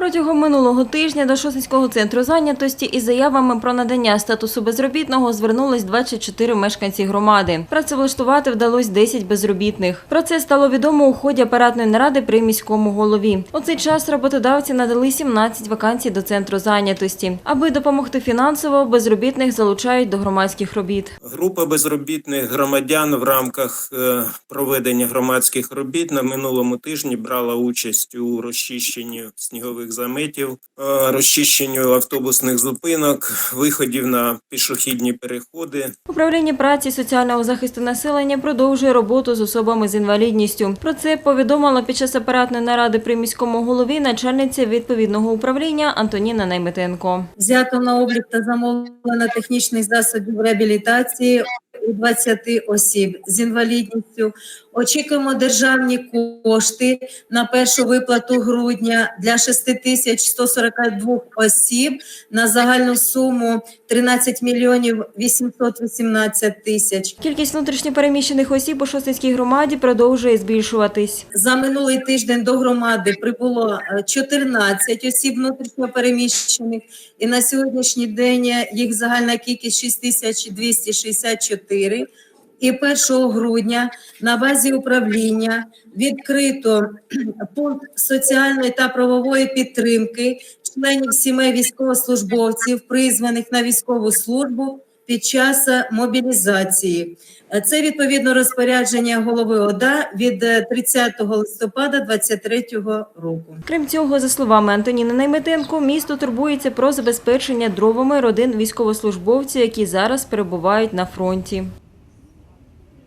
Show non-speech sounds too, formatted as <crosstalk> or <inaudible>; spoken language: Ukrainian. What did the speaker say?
Протягом минулого тижня до Шосинського центру зайнятості із заявами про надання статусу безробітного звернулись 24 мешканці громади. Працевлаштувати вдалося 10 безробітних. Про це стало відомо у ході апаратної наради при міському голові. У цей час роботодавці надали 17 вакансій до центру зайнятості. Аби допомогти фінансово, безробітних залучають до громадських робіт. Група безробітних громадян в рамках е, проведення громадських робіт на минулому тижні брала участь у розчищенні снігових заметів, е, розчищенню автобусних зупинок, виходів на пішохідні переходи. Управління праці соціального захисту населення продовжує роботу з особами з інвалідністю. Про це повідомила під час апаратної наради при міському голові начальниця відповідного управління Антоніна Найметенко. Взято на облік та замовлено технічних засобів реабілітації 20 осіб з інвалідністю. Очікуємо державні кошти на першу виплату грудня для 6142 осіб на загальну суму 13 мільйонів 818 тисяч. Кількість внутрішньопереміщених осіб у Шостинській громаді продовжує збільшуватись. За минулий тиждень до громади прибуло е, 14 осіб внутрішньопереміщених, і на сьогоднішній день їх загальна кількість 6264. І 1 грудня на базі управління відкрито <clears throat> пункт соціальної та правової підтримки членів сімей військовослужбовців, призваних на військову службу під час е, мобілізації. Е, Це відповідно розпорядження голови ОДА від е, 30 листопада 2023 року. Крім цього, за словами Антоніни Найметенко, місто турбується про забезпечення дровами родин військовослужбовців, які зараз перебувають на фронті.